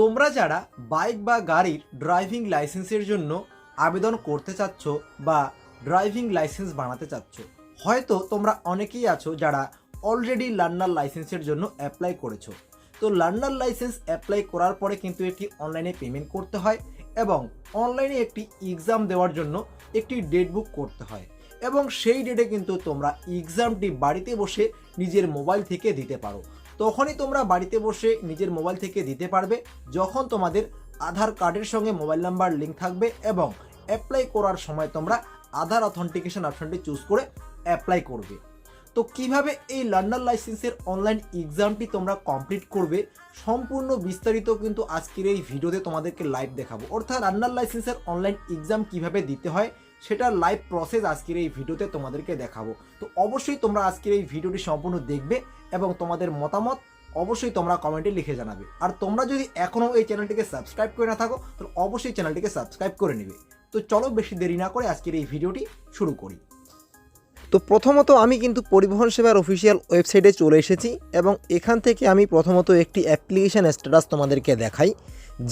তোমরা যারা বাইক বা গাড়ির ড্রাইভিং লাইসেন্সের জন্য আবেদন করতে চাচ্ছ বা ড্রাইভিং লাইসেন্স বানাতে চাচ্ছ, হয়তো তোমরা অনেকেই আছো যারা অলরেডি লার্নার লাইসেন্সের জন্য অ্যাপ্লাই করেছ। তো লার্নার লাইসেন্স অ্যাপ্লাই করার পরে কিন্তু একটি অনলাইনে পেমেন্ট করতে হয় এবং অনলাইনে একটি এক্সাম দেওয়ার জন্য একটি ডেট বুক করতে হয় এবং সেই ডেটে কিন্তু তোমরা এক্সামটি বাড়িতে বসে নিজের মোবাইল থেকে দিতে পারো। তখনই তোমরা বাড়িতে বসে নিজের মোবাইল থেকে দিতে পারবে, যখন তোমাদের আধার কার্ডের সঙ্গে মোবাইল নাম্বার লিঙ্ক থাকবে এবং অ্যাপ্লাই করার সময় তোমরা আধার অথেন্টিকেশন অপশনটি চুজ করে অ্যাপ্লাই করবে। তো কীভাবে এই লার্নার লাইসেন্সের অনলাইন এক্সামটি তোমরা কমপ্লিট করবে, সম্পূর্ণ বিস্তারিত কিন্তু আজকের এই ভিডিওতে তোমাদেরকে লাইভ দেখাবো। অর্থাৎ লার্নার লাইসেন্সের অনলাইন এক্সাম কীভাবে দিতে হয় সেটার লাইভ প্রসেস আজকের এই ভিডিওতে তোমাদেরকে দেখাবো। তো অবশ্যই তোমরা আজকের এই ভিডিওটি সম্পূর্ণ দেখবে এবং তোমাদের মতামত অবশ্যই তোমরা কমেন্টে লিখে জানাবে। আর তোমরা যদি এখনও এই চ্যানেলটিকে সাবস্ক্রাইব করে না থাকো, তাহলে অবশ্যই চ্যানেলটিকে সাবস্ক্রাইব করে নেবে। তো চলো বেশি দেরি না করে আজকের এই ভিডিওটি শুরু করি। তো প্রথমত আমি কিন্তু পরিবহন সেবার অফিসিয়াল ওয়েবসাইটে চলে এসেছি এবং এখান থেকে আমি প্রথমত একটি অ্যাপ্লিকেশান স্ট্যাটাস তোমাদেরকে দেখাই,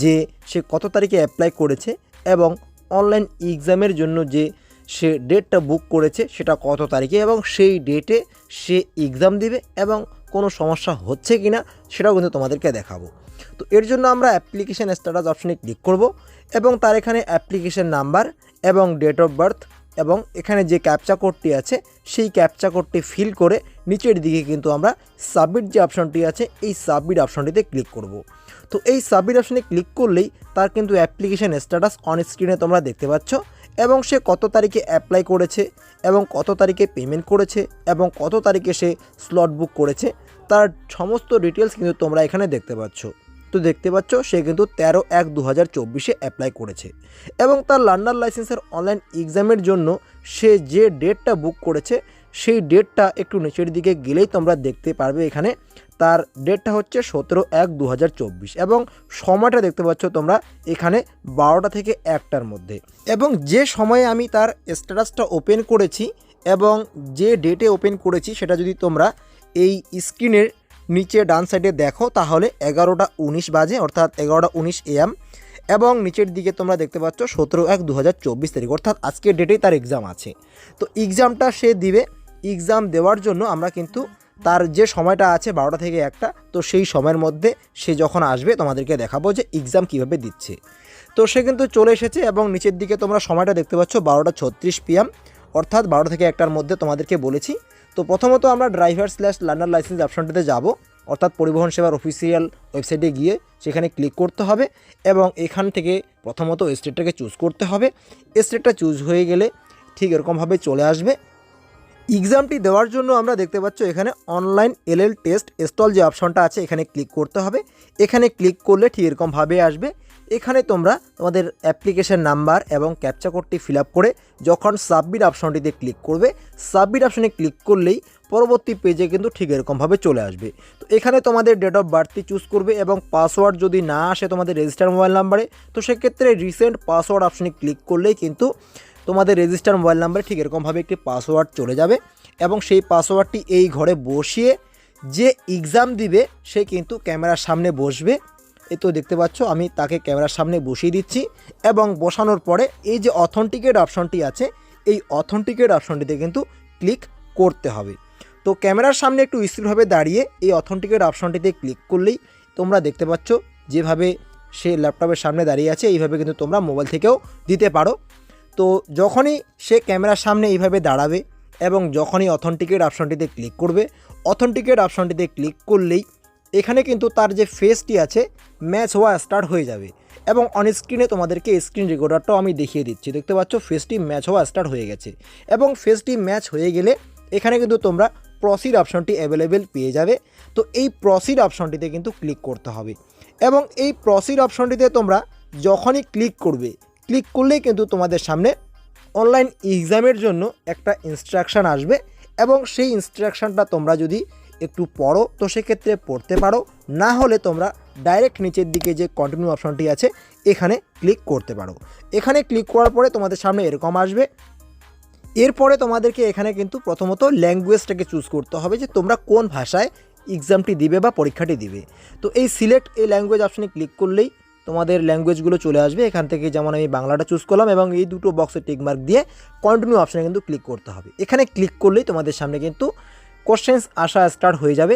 যে সে কত তারিখে অ্যাপ্লাই করেছে এবং অনলাইন এক্সামের জন্য যে সে ডেটটা বুক করেছে, সেটা কত তারিখে এবং সেই ডেটে সে এক্সাম দিবে এবং কোনো সমস্যা হচ্ছে কি না সেটাও কিন্তু তোমাদেরকে দেখাবো। তো এর জন্য আমরা অ্যাপ্লিকেশান স্ট্যাটাস অপশনে ক্লিক করব এবং তার এখানে অ্যাপ্লিকেশান নাম্বার এবং ডেট অফ বার্থ এবং এখানে যে ক্যাপচা কোডটি আছে, সেই ক্যাপচা কোডটি ফিল করে নিচের দিকে কিন্তু আমরা সাবমিট যে অপশনটি আছে, এই সাবমিট অপশনটিতে ক্লিক করব। তো এই সাবমিট অপশনে ক্লিক করলেই তার কিন্তু অ্যাপ্লিকেশান স্ট্যাটাস অন স্ক্রিনে তোমরা দেখতে পাচ্ছ এবং সে কত তারিখে অ্যাপ্লাই করেছে এবং কত তারিখে পেমেন্ট করেছে এবং কত তারিখে সে স্লট বুক করেছে তার সমস্ত ডিটেলস কিন্তু তোমরা এখানে দেখতে পাচ্ছ। তো দেখতে পাচ্ছ সে কিন্তু তেরো এক দু হাজার চব্বিশে অ্যাপ্লাই করেছে এবং তার লার্নার লাইসেন্সের অনলাইন এক্সামের জন্য সে যে ডেটটা বুক করেছে সেই ডেটটা একটু নিচের দিকে গেলেই তোমরা দেখতে পারবে এখানে। তার ডেটটা হচ্ছে সতেরো এক দু এবং সময়টা দেখতে পাচ্ছ তোমরা এখানে বারোটা থেকে একটার মধ্যে। এবং যে সময়ে আমি তার স্ট্যাটাসটা ওপেন করেছি এবং যে ডেটে ওপেন করেছি সেটা যদি তোমরা এই স্ক্রিনের নিচে ডান সাইডে দেখো, তাহলে এগারোটা উনিশ বাজে, অর্থাৎ এগারোটা উনিশ এএম এবং নিচের দিকে তোমরা দেখতে পাচ্ছ সতেরো এক দু তারিখ, অর্থাৎ আজকের ডেটেই তার এক্সাম আছে। তো এক্সামটা সে দিবে এক্সাম দেওয়ার জন্য আমরা কিন্তু তার যে সময়টা আছে বারোটা থেকে একটা, তো সেই সময়ের মধ্যে সে যখন আসবে তোমাদেরকে দেখাবো যে এক্সাম কীভাবে দিচ্ছে। তো সে কিন্তু চলে এসেছে এবং নিচের দিকে তোমরা সময়টা দেখতে পাচ্ছ বারোটা ছত্রিশ পিএম অর্থাৎ বারোটা থেকে একটার মধ্যে তোমাদেরকে বলেছি। তো প্রথমত আমরা ড্রাইভার স্ল্যাশ লার্নার লাইসেন্স অপশনটিতে যাব, অর্থাৎ পরিবহন সেবার অফিসিয়াল ওয়েবসাইটে গিয়ে সেখানে ক্লিক করতে হবে এবং এখান থেকে প্রথমত স্টেটটাকে চুজ করতে হবে। স্টেটটা চুজ হয়ে গেলে ঠিক এরকমভাবে চলে আসবে। এক্সামটি দেওয়ার জন্য আমরা দেখতে পাচ্ছ এখানে অনলাইন এলএল টেস্ট স্টল যে অপশনটা আছে, এখানে ক্লিক করতে হবে। এখানে ক্লিক করলে ঠিক এরকমভাবে আসবে। এখানে তোমরা তোমাদের অ্যাপ্লিকেশন নাম্বার এবং ক্যাপচা কোডটি ফিল করে যখন সাবমিট অপশনটিতে ক্লিক করবে সাবমিট অপশনে ক্লিক করলেই পরবর্তী পেজে কিন্তু ঠিক এরকমভাবে চলে আসবে। তো এখানে তোমাদের ডেট অফ বার্থটি চুজ করবে এবং পাসওয়ার্ড যদি না আসে তোমাদের রেজিস্টার মোবাইল নাম্বারে তো সেক্ষেত্রে রিসেন্ট পাসওয়ার্ড অপশনে ক্লিক করলেই কিন্তু তোমাদের রেজিস্টার মোবাইল নাম্বারে ঠিক এরকমভাবে একটি পাসওয়ার্ড চলে যাবে এবং সেই পাসওয়ার্ডটি এই ঘরে বসিয়ে যে এক্সাম দিবে সে কিন্তু ক্যামেরার সামনে বসবে। এ তো দেখতে পাচ্ছ, আমি তাকে ক্যামেরার সামনে বসিয়ে দিচ্ছি এবং বসানোর পরে এই যে অথেন্টিকেট অপশনটি আছে, এই অথেন্টিকেট অপশনটিতে কিন্তু ক্লিক করতে হবে। তো ক্যামেরার সামনে একটু স্থিরভাবে দাঁড়িয়ে এই অথেন্টিকেট অপশনটিতে ক্লিক করলেই তোমরা দেখতে পাচ্ছ, যেভাবে সে ল্যাপটপের সামনে দাঁড়িয়ে আছে, এইভাবে কিন্তু তোমরা মোবাইল থেকেও দিতে পারো। তো যখনই সে ক্যামেরার সামনে এইভাবে দাঁড়াবে এবং যখনই অথেন্টিকেট অপশনটিতে ক্লিক করবে অথেন্টিকেট অপশনটিতে ক্লিক করলেই এখানে কিন্তু তার যে ফেসটি আছে ম্যাচ হওয়া স্টার্ট হয়ে যাবে এবং অন স্ক্রিনে তোমাদেরকে স্ক্রিন রেকর্ডারটাও আমি দেখিয়ে দিচ্ছি। দেখতে পাচ্ছ ফেসটি ম্যাচ হওয়া স্টার্ট হয়ে গেছে এবং ফেসটি ম্যাচ হয়ে গেলে এখানে কিন্তু তোমরা প্রসিড অপশনটি অ্যাভেলেবেল পেয়ে যাবে। তো এই প্রসিড অপশনটিতে কিন্তু ক্লিক করতে হবে এবং এই প্রসিড অপশনটিতে তোমরা যখনই ক্লিক করবে ক্লিক করলেই কিন্তু তোমাদের সামনে অনলাইন এক্সামের জন্য একটা ইনস্ট্রাকশান আসবে এবং সেই ইনস্ট্রাকশানটা তোমরা যদি একটু পড়ো, তো সেক্ষেত্রে পড়তে পারো। না হলে তোমরা ডাইরেক্ট নিচের দিকে যে কন্টিনিউ অপশনটি আছে, এখানে ক্লিক করতে পারো। এখানে ক্লিক করার পরে তোমাদের সামনে এরকম আসবে। এরপরে তোমাদেরকে এখানে কিন্তু প্রথমত ল্যাঙ্গুয়েজটাকে চুজ করতে হবে যে তোমরা কোন ভাষায় এক্সামটি দিবে বা পরীক্ষাটি দিবে। তো এই সিলেক্ট এই ল্যাঙ্গুয়েজ অপশানে ক্লিক করলেই তোমাদের ল্যাঙ্গুয়েজগুলো চলে আসবে। এখান থেকে যেমন আমি বাংলাটা চুজ করলাম এবং এই দুটো বক্সে টিকমার্ক দিয়ে কন্টিনিউ অপশানে কিন্তু ক্লিক করতে হবে। এখানে ক্লিক করলেই তোমাদের সামনে কিন্তু কোশ্চেন্স আসা স্টার্ট হয়ে যাবে।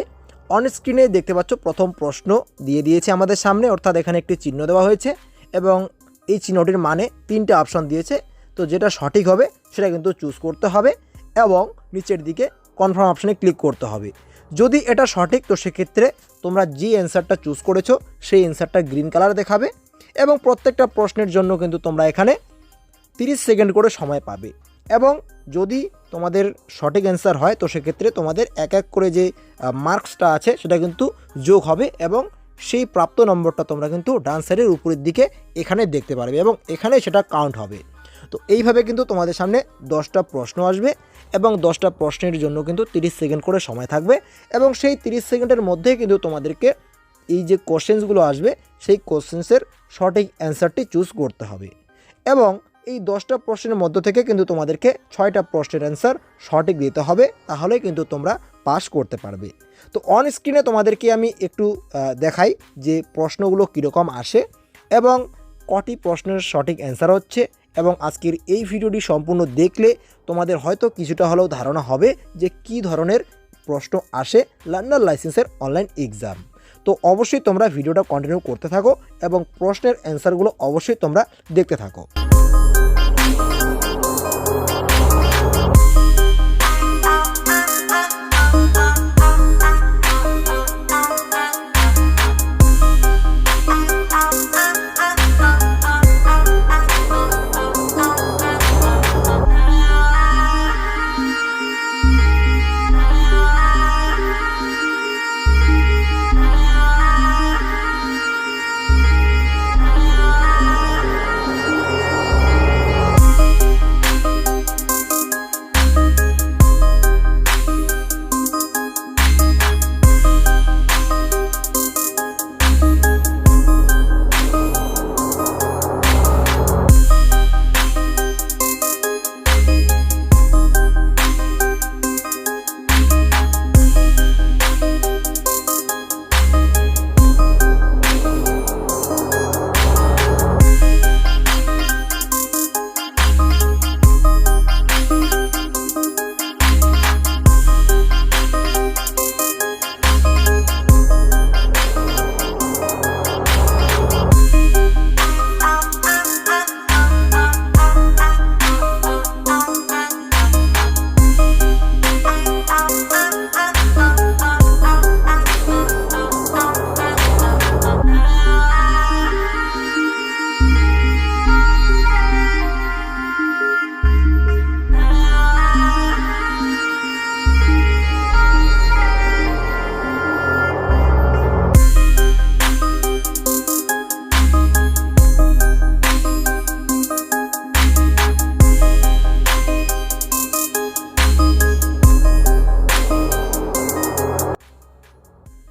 অন স্ক্রিনে দেখতে পাচ্ছ প্রথম প্রশ্ন দিয়ে দিয়েছে আমাদের সামনে, অর্থাৎ এখানে একটি চিহ্ন দেওয়া হয়েছে এবং এই চিহ্নটির মানে তিনটে অপশন দিয়েছে। তো যেটা সঠিক হবে সেটা কিন্তু চুজ করতে হবে এবং নিচের দিকে কনফার্ম অপশানে ক্লিক করতে হবে। যদি এটা সঠিক, তো সেক্ষেত্রে তোমরা যে অ্যান্সারটা চুজ করেছ, সেই অ্যান্সারটা গ্রিন কালার দেখাবে এবং প্রত্যেকটা প্রশ্নের জন্য কিন্তু তোমরা এখানে 30 সেকেন্ড করে সময় পাবে। এবং যদি তোমাদের সঠিক অ্যান্সার হয়, তো সেক্ষেত্রে তোমাদের এক এক করে যে মার্কসটা আছে, সেটা কিন্তু যোগ হবে এবং সেই প্রাপ্ত নম্বরটা তোমরা কিন্তু ডান সাইডের উপরের দিকে এখানে দেখতে পারবে এবং এখানে সেটা কাউন্ট হবে। তো এইভাবে কিন্তু তোমাদের সামনে দশটা প্রশ্ন আসবে এবং দশটা প্রশ্নের জন্য কিন্তু 30 সেকেন্ড করে সময় থাকবে এবং সেই 30 সেকেন্ডের মধ্যে কিন্তু তোমাদেরকে এই যে কোশ্চেন্সগুলো আসবে, সেই কোশ্চেন্সের সঠিক অ্যান্সারটি চুজ করতে হবে। এবং এই দশটা প্রশ্নের মধ্য থেকে কিন্তু তোমাদেরকে ছয়টা প্রশ্নের অ্যান্সার সঠিক দিতে হবে তাহলে কিন্তু তোমরা পাস করতে পারবে। তো অন স্ক্রিনে তোমাদেরকে আমি একটু দেখাই যে প্রশ্নগুলো কীরকম আসে এবং কটি প্রশ্নের সঠিক অ্যান্সার হচ্ছে। এবং আজকের এই ভিডিওটি সম্পূর্ণ দেখলে তোমাদের হয়তো কিছুটা হলেও ধারণা হবে যে কি ধরনের প্রশ্ন আসে লার্নার লাইসেন্সের অনলাইন এক্সাম। তো অবশ্যই তোমরা ভিডিওটা কন্টিনিউ করতে থাকো এবং প্রশ্নের অ্যান্সারগুলো অবশ্যই তোমরা দেখতে থাকো।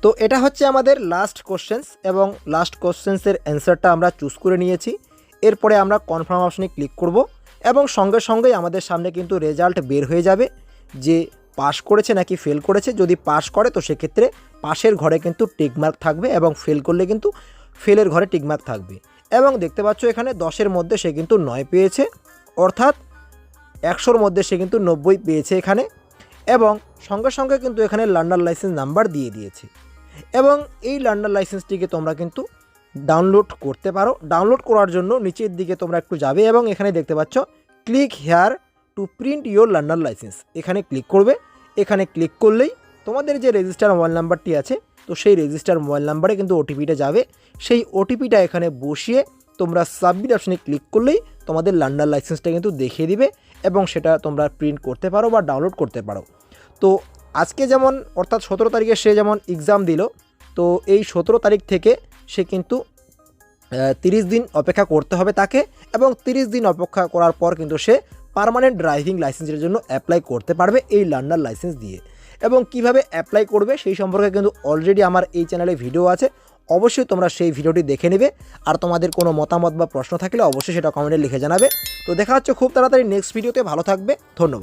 তো এটা হচ্ছে আমাদের লাস্ট কোশ্চেন্স এবং লাস্ট কোশ্চেন্সের অ্যান্সারটা আমরা চুজ করে নিয়েছি। এরপরে আমরা কনফার্ম অপশনে ক্লিক করব এবং সঙ্গে সঙ্গেই আমাদের সামনে কিন্তু রেজাল্ট বের হয়ে যাবে। যে পাস করেছে নাকি ফেল করেছে, যদি পাস করে তো সেক্ষেত্রে পাশের ঘরে কিন্তু টিকমার্ক থাকবে এবং ফেল করলে কিন্তু ফেলের ঘরে টিকমার্ক থাকবে। এবং দেখতে পাচ্ছ এখানে দশের মধ্যে সে কিন্তু নয় পেয়েছে, অর্থাৎ একশোর মধ্যে সে কিন্তু নব্বই পেয়েছে এখানে। এবং সঙ্গে সঙ্গে কিন্তু এখানে লার্নার লাইসেন্স নাম্বার দিয়ে দিয়েছে। এবং এই লার্নার লাইসেন্সটিকে তোমরা কিন্তু ডাউনলোড করতে পারো। ডাউনলোড করার জন্য নিচের দিকে তোমরা একটু যাবে এবং এখানে দেখতে পাচ্ছ click here to print your learner licence এখানে ক্লিক করবে। এখানে ক্লিক করলেই তোমাদের যে রেজিস্টার মোবাইল নাম্বারটি আছে, তো সেই রেজিস্টার মোবাইল নাম্বারে কিন্তু ওটিপিটা যাবে। সেই ওটিপিটা এখানে বসিয়ে তোমরা সাবমিট অপশনে ক্লিক করলেই তোমাদের লার্নার লাইসেন্সটা কিন্তু দেখিয়ে দিবে এবং সেটা তোমরা প্রিন্ট করতে পারো বা ডাউনলোড করতে পারো। তো আজকে যেমন, অর্থাৎ সতেরো তারিখে সে যেমন এক্সাম দিল, তো এই সতেরো তারিখ থেকে সে কিন্তু তিরিশ দিন অপেক্ষা করতে হবে তাকে এবং তিরিশ দিন অপেক্ষা করার পর কিন্তু সে পারমানেন্ট ড্রাইভিং লাইসেন্সের জন্য অ্যাপ্লাই করতে পারবে এই লার্নার লাইসেন্স দিয়ে। এবং কীভাবে অ্যাপ্লাই করবে সেই সম্পর্কে কিন্তু অলরেডি আমার এই চ্যানেলে ভিডিও আছে, অবশ্যই তোমরা সেই ভিডিওটি দেখে নেবে। আর তোমাদের কোনো মতামত বা প্রশ্ন থাকলে অবশ্যই সেটা কমেন্টে লিখে জানাবে। তো দেখা হচ্ছে খুব তাড়াতাড়ি নেক্সট ভিডিওতে ভালো থাকবে, ধন্যবাদ।